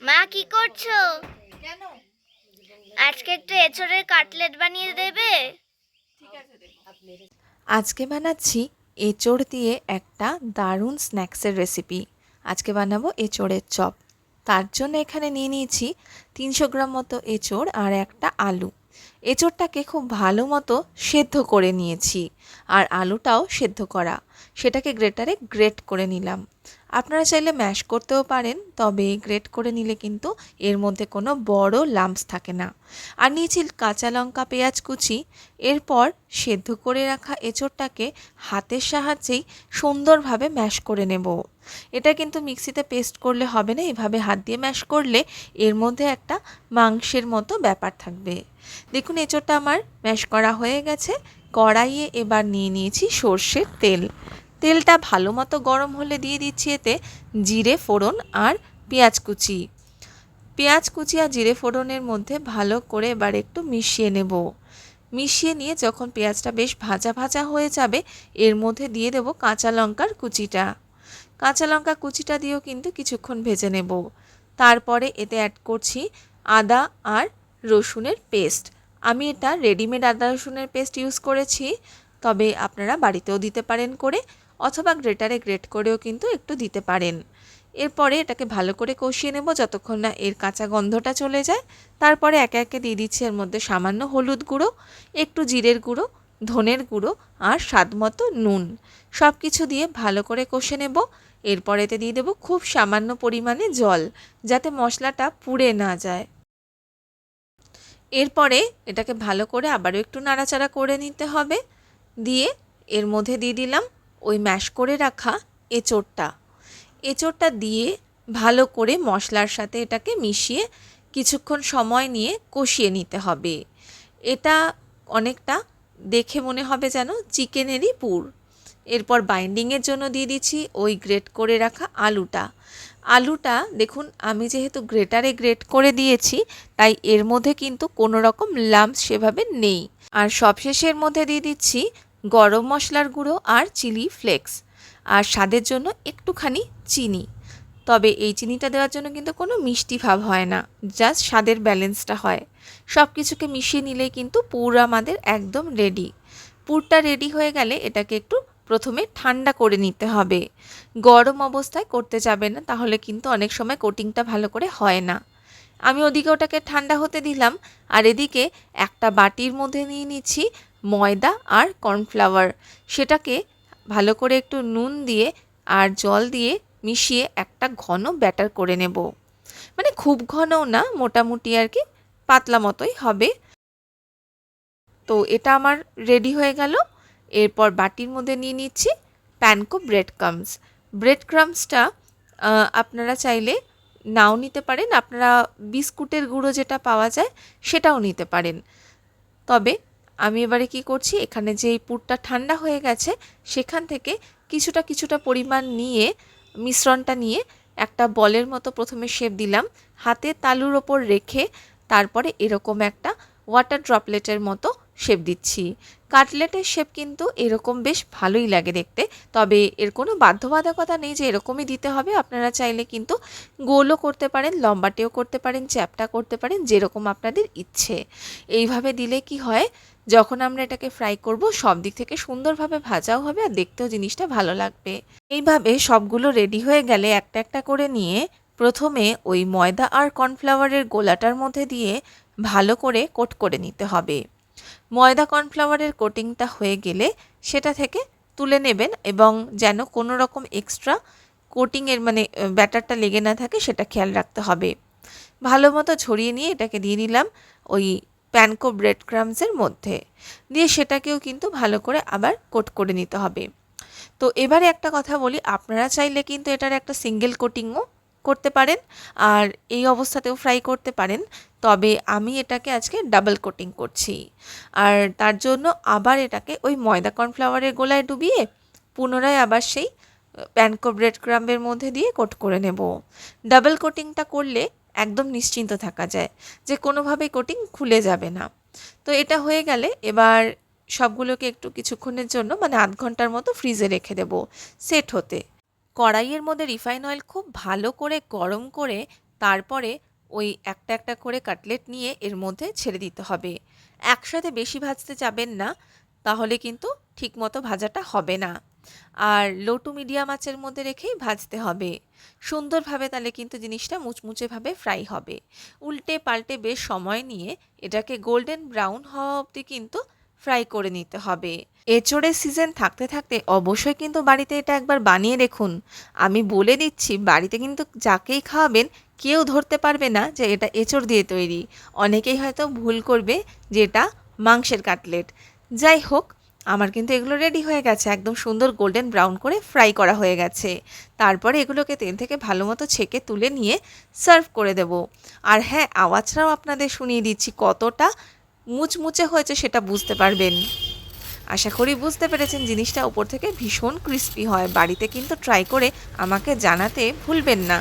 মা, কি করছ? আজকে একটু এঁচড়ের কাটলেট বানিয়ে দেবে? আজকে বানাচ্ছি এঁচড় দিয়ে একটা দারুণ স্ন্যাক্সের রেসিপি। আজকে বানাবো এঁচড়ের চপ। তার জন্য এখানে নিয়ে নিয়েছি তিনশো গ্রাম মতো এঁচড় আর একটা আলু। এঁচড়টাকে খুব ভালো মতো সেদ্ধ করে নিয়েছি। আর আলুটাও সেদ্ধ করা। সেটাকে গ্রেটারে গ্রেট করে নিলাম। আপনারা চাইলে ম্যাশ করতেও পারেন, তবে গ্রেট করে নিলে কিন্তু এর মধ্যে কোনো বড় লাম্পস থাকে না। আর নিয়েছি কাঁচা লঙ্কা, পেঁয়াজ কুচি। এরপর সেদ্ধ করে রাখা এঁচড়টাকে হাতের সাহায্যেই সুন্দরভাবে ম্যাশ করে নেব। এটা কিন্তু মিক্সিতে পেস্ট করলে হবে না, এভাবে হাত দিয়ে ম্যাশ করলে এর মধ্যে একটা মাংসের মতো ব্যাপার থাকবে। দেখুন এঁচড়টা আমার ম্যাশ করা হয়ে গেছে। কড়াইয়ে এবার নিয়ে নিয়েছি সর্ষের তেল। তেলটা ভালো মতো গরম হলে দিয়ে দিচ্ছি এতে জিরে, ফোড়ন আর পেঁয়াজ কুচি। পেঁয়াজ কুচি আর জিরে, ফোড়নের মধ্যে ভালো করে এবার একটু মিশিয়ে নেব। মিশিয়ে নিয়ে যখন পেঁয়াজটা বেশ ভাজা ভাজা হয়ে যাবে, এর মধ্যে দিয়ে দেব কাঁচা লঙ্কার কুচিটা। কাঁচা লঙ্কা কুচিটা দিয়েও কিন্তু কিছুক্ষণ ভেজে নেব। তারপরে এতে অ্যাড করছি আদা আর রসুনের পেস্ট আমি এটা রেডিমেড আদা রসুনের পেস্ট ইউজ করেছি, তবে আপনারা বাড়িতেও দিতে পারেন করে, অথবা গ্রেটারে গ্রেট করেও কিন্তু একটু দিতে পারেন। এরপরে এটাকে ভালো করে কষিয়ে নেব যতক্ষণ না এর কাঁচা গন্ধটা চলে যায়। তারপরে একে একে দিয়ে দিচ্ছি এর মধ্যে সামান্য হলুদ গুঁড়ো, একটু জিরের গুঁড়ো, ধনের গুঁড়ো আর স্বাদ মতো নুন। সব কিছু দিয়ে ভালো করে কষে নেব। এরপরেতে দিয়ে দেবো খুব সামান্য পরিমাণে জল, যাতে মশলাটা পুড়ে না যায়। এরপরে এটাকে ভালো করে আবারও একটু নাড়াচাড়া করে নিতে হবে। দিয়ে এর মধ্যে দিয়ে দিলাম ওই ম্যাশ করে রাখা এঁচোড়টা। এঁচোড়টা দিয়ে ভালো করে মশলার সাথে এটাকে মিশিয়ে কিছুক্ষণ সময় নিয়ে কষিয়ে নিতে হবে। এটা অনেকটা দেখে মনে হবে যেন চিকেনেরই পুর। এরপর বাইন্ডিংয়ের জন্য দিয়ে দিচ্ছি ওই গ্রেট করে রাখা আলুটা। আলুটা দেখুন, আমি যেহেতু গ্রেটারে গ্রেট করে দিয়েছি, তাই এর মধ্যে কিন্তু কোনো রকম লাম্পস সেভাবে নেই। আর সবশেষে এর মধ্যে দিয়ে দিচ্ছি গরম মশলার গুঁড়ো আর চিলি ফ্লেক্স, আর স্বাদের জন্য একটুখানি চিনি। তবে এই চিনিটা দেওয়ার জন্য কিন্তু কোনো মিষ্টি ভাব হয় না, জাস্ট স্বাদের ব্যালেন্সটা হয়। সব কিছুকে মিশিয়ে নিলেই কিন্তু পুর আমাদের একদম রেডি। পুরটা রেডি হয়ে গেলে এটাকে একটু প্রথমে ঠান্ডা করে নিতে হবে। গরম অবস্থায় করতে যাবে না, তাহলে কিন্তু অনেক সময় কোটিংটা ভালো করে হয় না। আমি ওদিকে ওটাকে ঠান্ডা হতে দিলাম, আর এদিকে একটা বাটির মধ্যে নিয়ে নিচ্ছি ময়দা আর কর্নফ্লাওয়ার। সেটাকে ভালো করে একটু নুন দিয়ে আর জল দিয়ে মিশিয়ে একটা ঘন ব্যাটার করে নেব। মানে খুব ঘনও না, মোটামুটি আর কি, পাতলা মতোই হবে। তো এটা আমার রেডি হয়ে গেল। এরপর বাটির মধ্যে নিয়ে নিচ্ছি প্যানকো ব্রেড ক্রামস ব্রেড ক্রামসটা আপনারা চাইলে নাও নিতে পারেন। আপনারা বিস্কুটের গুঁড়ো যেটা পাওয়া যায় সেটাও নিতে পারেন। তবে আমি এবারে কি করছি, এখানে যে এই পুরটা ঠান্ডা হয়ে গেছে, সেখান থেকে কিছুটা কিছুটা পরিমাণ নিয়ে, মিশ্রণটা নিয়ে একটা বলের মতো প্রথমে শেপ দিলাম। হাতে তালুর ওপর রেখে তারপরে এরকম একটা ওয়াটার ড্রপলেটের মতো শেপ দিচ্ছি। কাটলেটের শেপ কিন্তু এরকম বেশ ভালোই লাগে দেখতে। তবে এর কোনো বাধ্যবাধকতা নেই যে এরকমই দিতে হবে। আপনারা চাইলে কিন্তু গোলও করতে পারেন, লম্বাটেও করতে পারেন, চ্যাপটা করতে পারেন, যেরকম আপনাদের ইচ্ছে। এইভাবে দিলে কি হয়, যখন আমরা এটাকে ফ্রাই করব, সব দিক থেকে সুন্দরভাবে ভাজাও হবে আর দেখতেও জিনিসটা ভালো লাগবে। এইভাবে সবগুলো রেডি হয়ে গেলে একটা একটা করে নিয়ে প্রথমে ওই ময়দা আর কর্নফ্লাওয়ারের গোলাটার মধ্যে দিয়ে ভালো করে কোট করে নিতে হবে। ময়দা কর্নফ্লাওয়ারের কোটিংটা হয়ে গেলে সেটা থেকে তুলে নেবেন এবং যেন কোনো রকম এক্সট্রা কোটিংয়ের মানে ব্যাটারটা লেগে না থাকে সেটা খেয়াল রাখতে হবে। ভালো মতো ছড়িয়ে নিয়ে এটাকে দিয়ে দিলাম ওই প্যানকো ব্রেড ক্রামসের মধ্যে। দিয়ে সেটাকেও কিন্তু ভালো করে আবার কোট করে নিতে হবে। তো এবারে একটা কথা বলি, আপনারা চাইলে কিন্তু এটার একটা সিঙ্গেল কোটিংও করতে পারেন আর এই অবস্থাতেও ফ্রাই করতে পারেন। তবে আমি এটাকে আজকে ডাবল কোটিং করছি। আর তার জন্য আবার এটাকে ওই ময়দা কর্নফ্লাওয়ারের গোলায় ডুবিয়ে পুনরায় আবার সেই প্যানকো ব্রেড ক্রাম্বের মধ্যে দিয়ে কোট করে নেব। ডাবল কোটিংটা করলে একদম নিশ্চিন্ত থাকা যায় যে কোনোভাবেই কোটিং খুলে যাবে না। তো এটা হয়ে গেলে এবার সবগুলোকে একটু কিছুক্ষণের জন্য মানে আধ ঘণ্টার মতো ফ্রিজে রেখে দেব। সেট হতে। কড়াইয়ের মধ্যে রিফাইন অয়েল খুব ভালো করে গরম করে তারপরে ওই একটা একটা করে কাটলেট নিয়ে এর মধ্যে ছেড়ে দিতে হবে। একসাথে বেশি ভাজতে যাবেন না, তাহলে কিন্তু ঠিকমতো ভাজাটা হবে না। আর লো টু মিডিয়াম আঁচের মধ্যে রেখেই ভাজতে হবে। সুন্দরভাবে তাহলে কিন্তু জিনিসটা মুচমুচেভাবে ফ্রাই হবে। উল্টে পাল্টে বেশ সময় নিয়ে এটাকে গোল্ডেন ব্রাউন হওয়া অবধি কিন্তু ফ্রাই করে নিতে হবে। এচোড়ের সিজন থাকতে থাকতে অবশ্যই কিন্তু বাড়িতে এটা একবার বানিয়ে দেখুন। আমি বলে দিচ্ছি, বাড়িতে কিন্তু যাকেই খাওয়াবেন, কেউ ধরতে পারবে না যে এটা এঁচড় দিয়ে তৈরি। অনেকেই হয়তো ভুল করবে যে এটা মাংসের কাটলেট। যাই হোক, আমার কিন্তু এগুলো রেডি হয়ে গেছে। একদম সুন্দর গোল্ডেন ব্রাউন করে ফ্রাই করা হয়ে গেছে। তারপরে এগুলোকে তেল থেকে ভালো মতো ছেঁকে তুলে নিয়ে সার্ভ করে দেব। আর হ্যাঁ আওয়াজটাও আপনাদের শুনিয়ে দিচ্ছি কতটা মুচমুচে হয়েছে সেটা বুঝতে পারবেন। আশা করি বুঝতে পেরেছেন জিনিসটা। উপর থেকে ভীষণ ক্রিস্পি হয়। বাড়িতে কিন্তু ট্রাই করে আমাকে জানাতে ভুলবেন না।